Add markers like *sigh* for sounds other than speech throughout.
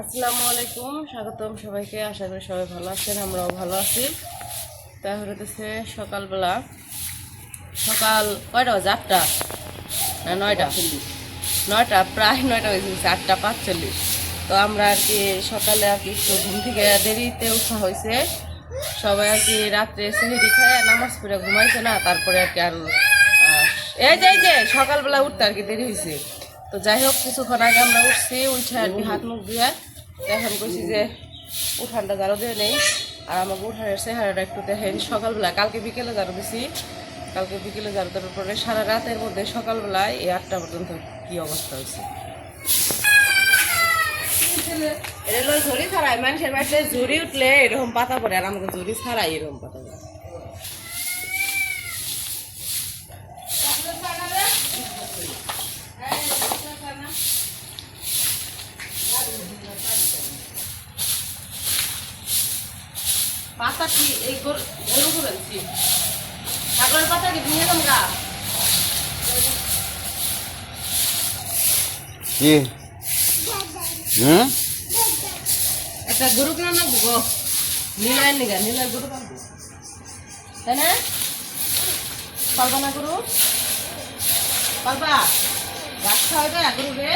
আসসালামু আলাইকুম, স্বাগতম সবাইকে। আশা করি সবাই ভালো আছেন, আমরাও ভালো আছি। তারপরে হতেছে সকালবেলা, সকাল কয়টা বাজে? আটটা? না, নয়টা? নয়টা, প্রায় নয়টা হয়ে গেছে আটটা পাঁচচল্লিশ। তো আমরা আর কি সকালে আর কি একটু ঘুম থেকে দেরিতে উঠা হয়েছে সবাই আর কি রাত্রে সেহেরি খায় নামাজ পড়ে ঘুমাইছে না, তারপরে আর কি আর এই যে সকালবেলা উঠতে আর কি দেরি হয়েছে তো যাই হোক কিছুক্ষণ আগে আমরা উঠছি, উঠে আর কি হাত মুখ দিয়ে এখন কইছি যে উঠানটা জারো দিয়ে নেই। আর আমাকে উঠানের চেহারাটা একটু দেখেন, সকালবেলা, কালকে বিকেলে জারো দিছি। কালকে বিকেলে জারো দেওয়ার পরে সারা রাতের মধ্যে সকালবেলায় এই আটটা পর্যন্ত কি অবস্থা হয়েছে। ঝুড়ি ছাড়াই, মানুষের বাড়িতে ঝুড়ি উঠলে এরকম পাতা পড়ে আর আমাকে ঝুড়ি ছাড়াই এরকম পাতা পড়ে। পাতা কি এই গরু করেছি ছাগলের পাতা কি ভেঙে দেবো গা। কি? হুম? একটা গরু কিনা না গো? নীলায় নিগা নীলার গরু পালবো। তাই না? পালবা না গরু? পালবা? রাখতে হবে গরু রে?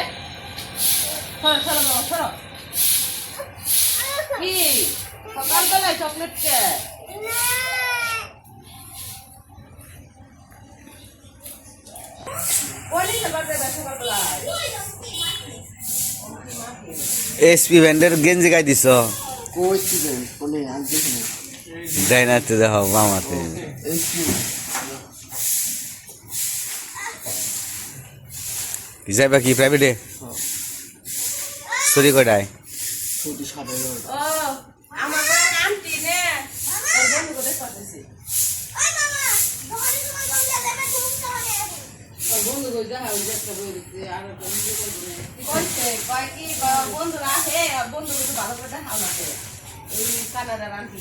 সরো সরো বাবা কি? সকালবেলায় চকলেট কে? এসপি ব্যান্ডের গেঞ্জি গাই দিছ আনতে না ডাইনাতে দেখো এইচপি যাইবা কি প্রাইভেটে চুরি কটায় ছুটি সাড়ে এগারোটা ও আমার ঘরে আন্টি নে তোর বন্ধু কোথায় করতেছি তোর বন্ধু কই দেখা ওই যে একটা বই দিচ্ছে আর একটা বন্ধু কই দিনে কইছে কয় কি কয় বন্ধুরা আর বন্ধু তো ভালো করে দেখাও না এই কানাডার আন্টি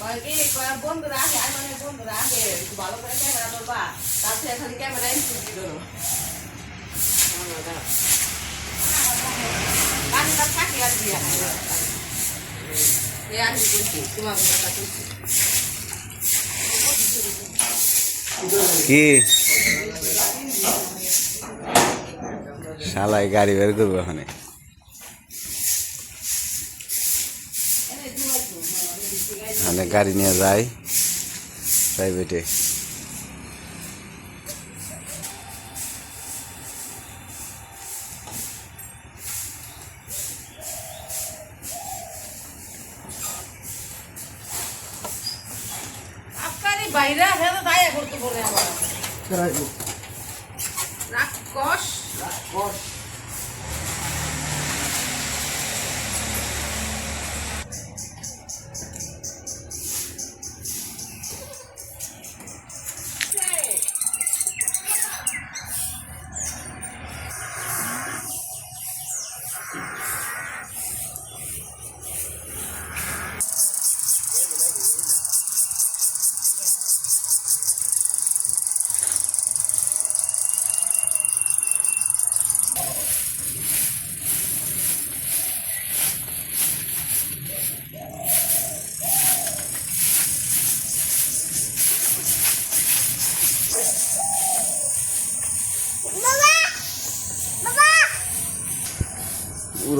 কয় কি কয় বন্ধুরা আসে আর মানে বন্ধুরা আসে ভালো করে ক্যামেরা ধরবা। তার থেকে খালি ক্যামেরা ইনস্টিটিউট ধরো। কানটা থাকে আর কি এই আমি বলছি তোমার কথা কি? শালাই গাড়ি বের করব ওখানে। মানে গাড়ি নিয়ে যায় প্রাইভেটে বাইরে তো তাই করতে বলে আমার রাক্ষস। বস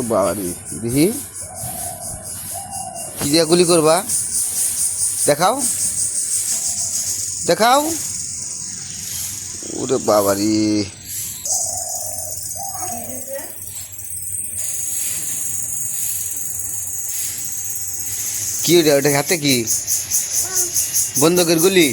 বাবারি। দেখি। কি দিয়ে গুলি করবা? দেখাও। দেখাও। ওরে বাবারি। কি ওটা? ওটা হাতে কি? বন্দুকের গুলি?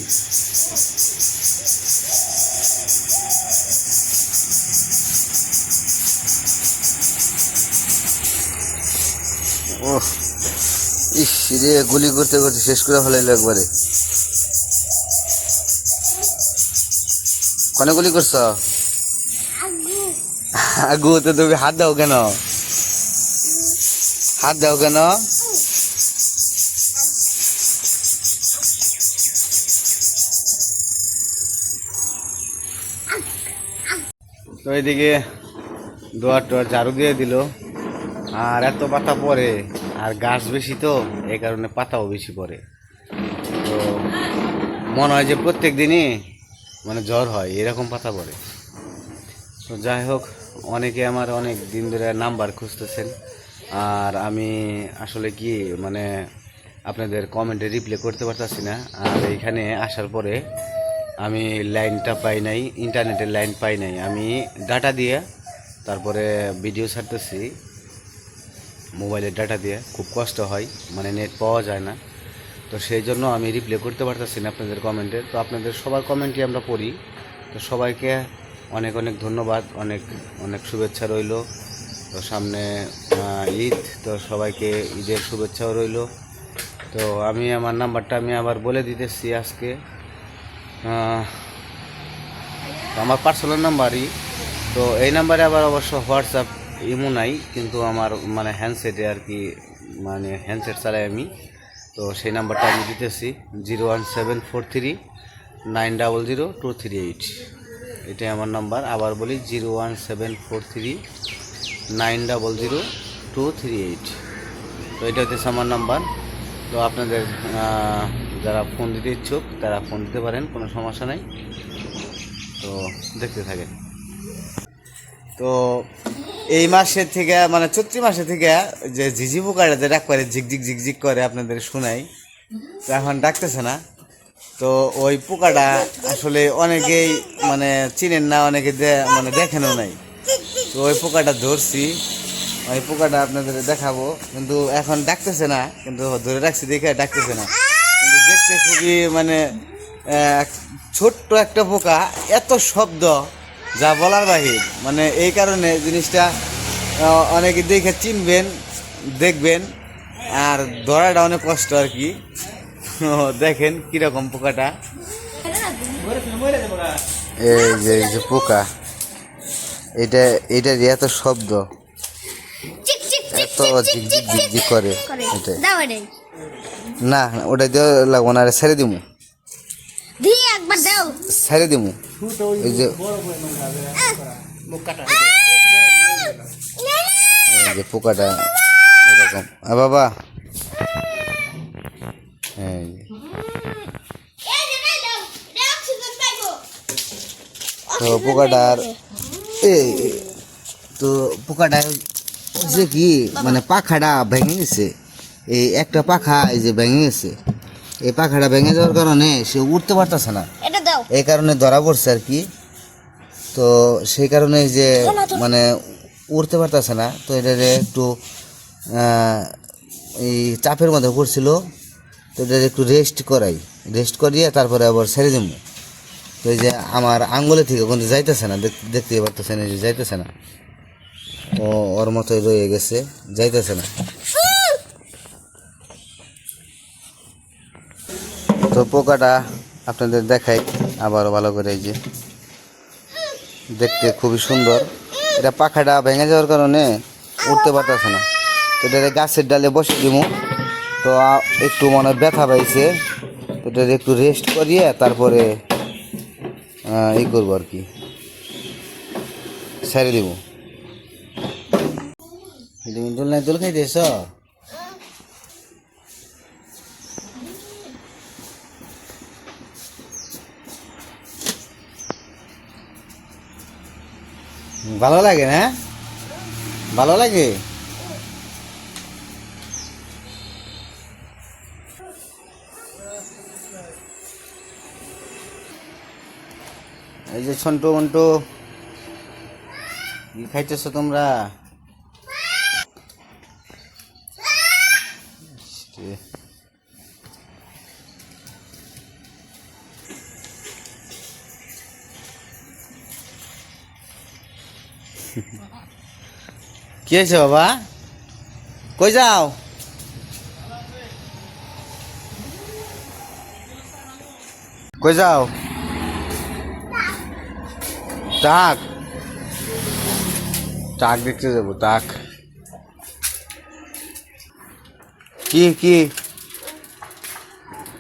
ইস গুলি করতে করতে শেষ করে ফেলাইলো একবারে। কনে গুলি করছ? আগু, তো তুমি হাত দাও কেন? হাত দাও কেন? তো এদিকে দোয়ার টোয়ার ঝাড়ু দিয়ে দিল, আর এত পাতা পড়ে আর গাছ বেশি তো, এই কারণে পাতাও বেশি পড়ে। তো মনে হয় যে প্রত্যেক দিনই মানে জ্বর হয়, এরকম পাতা পড়ে। তো যাই হোক, অনেকে আমার অনেক দিন ধরে নাম্বার খুঁজতেছেন। আর আমি আসলে কি মানে আপনাদের কমেন্টে রিপ্লাই করতে পারতাছি না। আর এইখানে আসার পরে আমি লাইনটা পাই নাই, ইন্টারনেটের লাইন পাই নাই। আমি ডাটা দিয়ে তারপরে ভিডিও ছাড়তেছি। মোবাইলের ডাটা দিয়ে খুব কষ্ট হয় মানে নেট পাওয়া যায় না। তো সেই জন্য আমি রিপ্লাই করতে পারতেছি না আপনাদের কমেন্টে তো আপনাদের সবার কমেন্টই আমরা পড়ি। তো সবাইকে অনেক অনেক ধন্যবাদ, অনেক অনেক শুভেচ্ছা রইল। তো সামনে ঈদ, তো সবাইকে ঈদের শুভেচ্ছাও রইল। তো আমি আমার নাম্বারটা আমি আবার বলে দিতেছি আজকে। আমার পার্সোনাল নাম্বারই তো এই নাম্বারে আবার অবশ্য হোয়াটসঅ্যাপ ইমো নাই, কিন্তু আমার মানে হ্যান্ডসেটে আর কি মানে হ্যান্ডসেট চালাই আমি। তো সেই নাম্বারটা আমি দিতেছি, zero one seven four three nine double zero two three eight. এটাই আমার নাম্বার। আবার বলি, zero one seven four three nine double zero two three eight. তো এটা হচ্ছে আমার নাম্বার। তো আপনাদের যারা ফোন দিতে ইচ্ছুক, তারা ফোন দিতে পারেন, কোনো সমস্যা নাই। তো দেখতে থাকেন। তো এই মাসের থেকে মানে চৈত্রি মাসে থেকে যে ঝিঝি পোকাটা যে ডাক করে, ঝিকঝিক ঝিকঝিক করে আপনাদের শোনাই, তো এখন ডাকতেছে না। তো ওই পোকাটা আসলে অনেকেই মানে চিনেন না, অনেকে মানে দেখেনও নাই। তো ওই পোকাটা ধরছি, ওই পোকাটা আপনাদের দেখাবো। কিন্তু এখন ডাকতেছে না, কিন্তু ধরে রাখছি দেখে ডাকতেছে না। কিন্তু দেখতে খুবই মানে ছোট্ট একটা পোকা, এত শব্দ। যা বলার বাহির। মানে এই কারণে জিনিসটা অনেকে দেখে চিনবেন দেখবেন আর ধরাটা অনেক কষ্ট আর কি। দেখেন কীরকম পোকাটা। এই যে এই যে পোকা। এটা এটা যে এত শব্দ। এত ঝিকঝিক ঝিকঝিক করে এটা। না ওটা দিয়ে লাগবো না আরে ছেড়ে দিমু। ছেড়ে দিমু। যে পোকাটা, এরকম। বাবা। তো পোকাটার এই, তো পোকাটা যে কি মানে পাখাটা ভেঙে গেছে। এই একটা পাখা এই যে ভেঙে গেছে। এই পাখাটা ভেঙে যাওয়ার কারণে সে উঠতে পারতেছে না। এই কারণে ধরা পড়ছে আর কি। তো সেই কারণে যে মানে উড়তে পারতেছে না, তো এটা একটু এই চাপের মধ্যে পড়ছিল, তো এটা একটু রেস্ট করাই। রেস্ট করিয়ে তারপরে আবার ছেড়ে দিব তো এই যে আমার আঙ্গুলে থেকে কিন্তু যাইতেছে না দেখতে পারতেছে না যে যাইতেছে না। ও, ওর মতোই রয়ে গেছে, যাইতেছে না। তো পোকাটা আপনাদের দেখাই আবারও ভালো করে এই যে। দেখতে খুবই সুন্দর। এটা পাখাটা ভেঙে যাওয়ার কারণে উঠতে পারতেছে না। তো এটা গাছের ডালে বসে দিব তো একটু মনে ব্যথা পাইছে। তো এটা একটু রেস্ট করিয়ে তারপরে এই করব আর কি। ছেড়ে দিব দোল নাই দোল খাইতেছ ভালো লাগে না ভালো লাগে এই যে ছন্টু মন্টু কি খাইতেছো তোমরা ইসরে। *laughs* কি হয়েছে বাবা? কই যাও? কই যাও? টাক টাক দেখতে যাব টাক কি কি?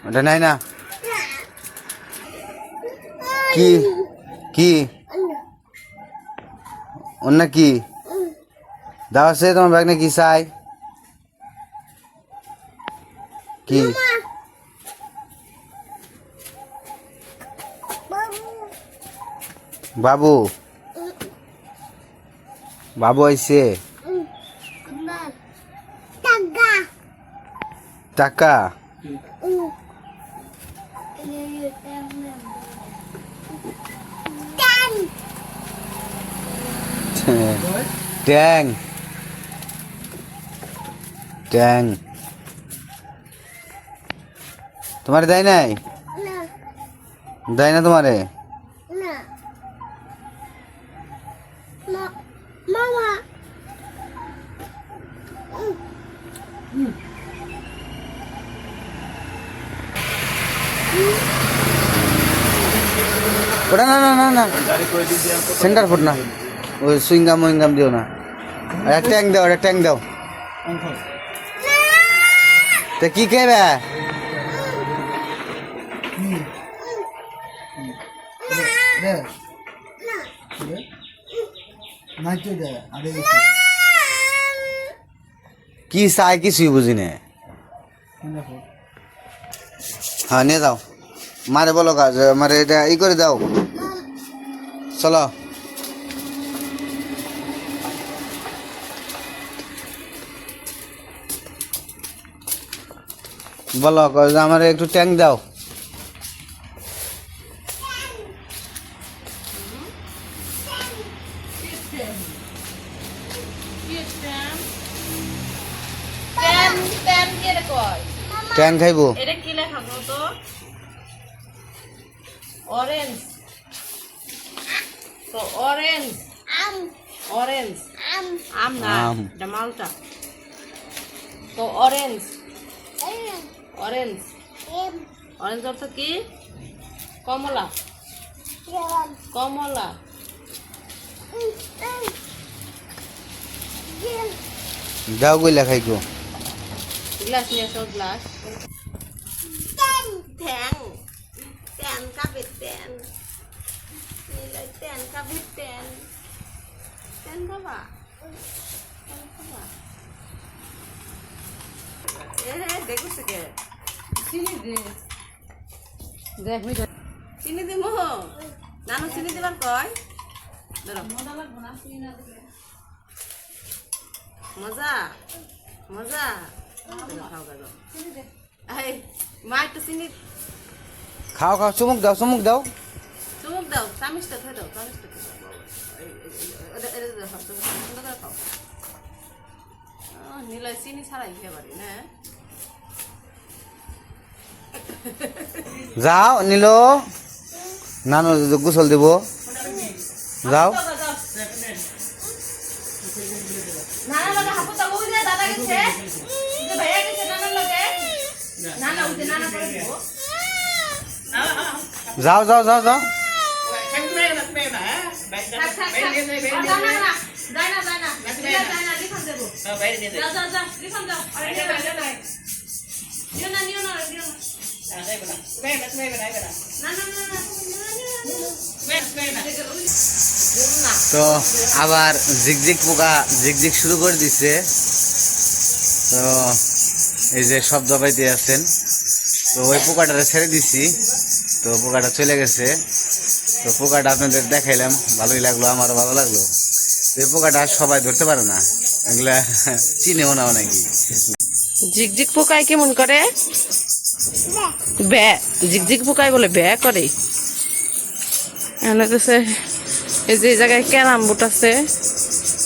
ওটা নাই না? কি? কি? অন্য কি? দাও আছে তোমার ব্যাগ কি চাই? কি? বাবু। বাবু আইছে। টাকা টাকা টান *laughs* ট্যাং ট্যাং তোমারে দেয় নাই? দেয় না তোমারে? না। ওটা না না না না। সেন্টার ফুট না। ওই সুইংগাম উইংগাম দিও না। একটা ট্যাং দাও একটা ট্যাং দাও। তা কি খেবে? কি চাই কিছুই বুঝি না। হ্যাঁ নিয়ে যাও। মারে বলো কাজ মারে এটা ই করে দাও। চলো। বলো আমার একটু ট্যাঙ্ক দাও। ট্যাঙ্ক খাইবো? এটা কি লেখা তো? অরেঞ্জ তো অরেঞ্জ আম। অরেঞ্জ আম। আম না আম। এটা মালটা। তো অরেঞ্জ অরেঞ্জ এম অরেঞ্জ অর্থ কি? কমলা। কমলা। দাও গইলা খাইকো। গ্লাস নিয়ে আসো গ্লাস টান ট্যাং ট্যান কাপের ট্যান ট্যান কাপের ট্যান ট্যান বাবা। ট্যান বাবা। এ দেখুস কে চিনি দে দেখ মি চিনি দিমু নানু চিনি দিবার কয় ধরো মজা মজা মা একটু চিনি খাও খাও চুমুক দাও চুমুক দাও চুমুক দাও চামিচটা ধরে দাও চামিচটা ধরে দাও খাও, নিলয় চিনি ছাড়াই খেয়ে পারি না যাও নিল। নানু গোসল দিব। যাও। যাও যাও যাও যাও। থাক তো আবার ঝিকঝিক পোকা ঝিকঝিক শুরু করে দিচ্ছে তো এই যে শব্দ পাইতে আছেন। তো ওই পোকাটা ছেড়ে দিছি। তো পোকাটা চলে গেছে। তো পোকাটা আপনাদের দেখাইলাম। ভালোই লাগল আমারও ভালো লাগল। তো এই পোকাটা সবাই ধরতে পারে না। এগুলা চিনেও না নাকি ঝিকঝিক পোকায় কেমন করে? ব্যা, ঝিকঝিক পোকায় বলে ব্যা করে। তো এই যে জায়গায় ক্যারাম বোর্ড আছে,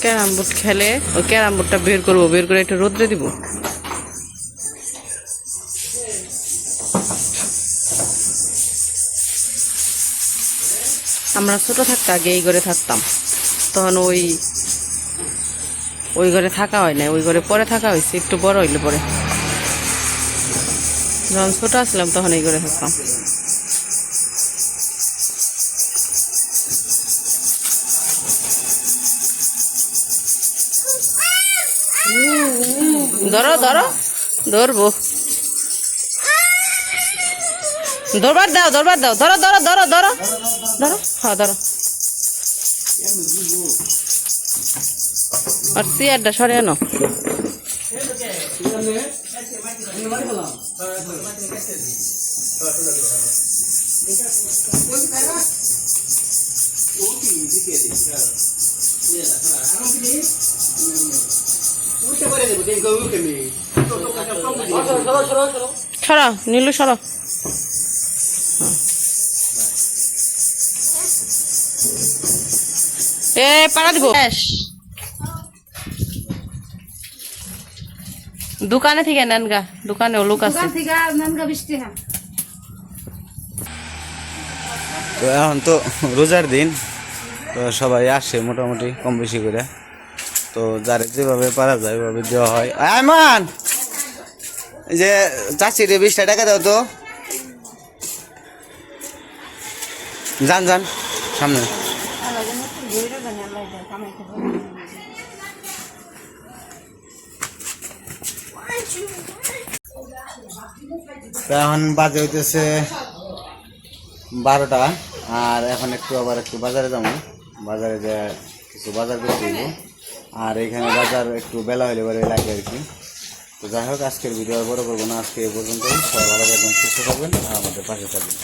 ক্যারাম বোর্ড খেলে ওই ক্যারাম বোর্ডটা বের করব, বের করে একটু রোদ্রে দিব। আমরা ছোট থাকতে আগে এই ঘরে থাকতাম। তখন ওই ওই ঘরে থাকা হয় না ওই ঘরে পরে থাকা হয়েছে, একটু বড় হইলে পরে। যখন ছোট আসলাম, তখন এই ঘরে থাকতাম। ধরো ধরো। ধরবো। ধরবার দাও ধরবার দাও। ধরো ধরো ধরো ধরো। ধরো। হ্যাঁ ধরো। আর চেয়ারটা সরে আনো। সরা নীলু সরা এ পাড়া দিব। দোকানে থেকে নেন গা দোকানে লোক আছে তো এখন তো রোজার দিন তো সবাই আসে মোটামুটি কম বেশি করে। তো যার যেভাবে পারা যায় ওইভাবে দেওয়া হয়। আয়মান! এই যে চাষিরে বিশটা টাকা দাও তো। যান যান সামনে। এখন বাজে হইতেছে বারোটা, আর এখন একটু আবার একটু বাজারে যাব। বাজারে যে কিছু বাজার করতে দিব আর এখানে বাজার একটু বেলা হইলে পরে লাগে আর কি। তো যাই হোক, আজকের ভিডিও আর বড় করব না। আজকে এই পর্যন্ত সবাই ভালো থাকবেন, সুস্থ থাকবেন, আর আমাদের পাশে থাকবেন।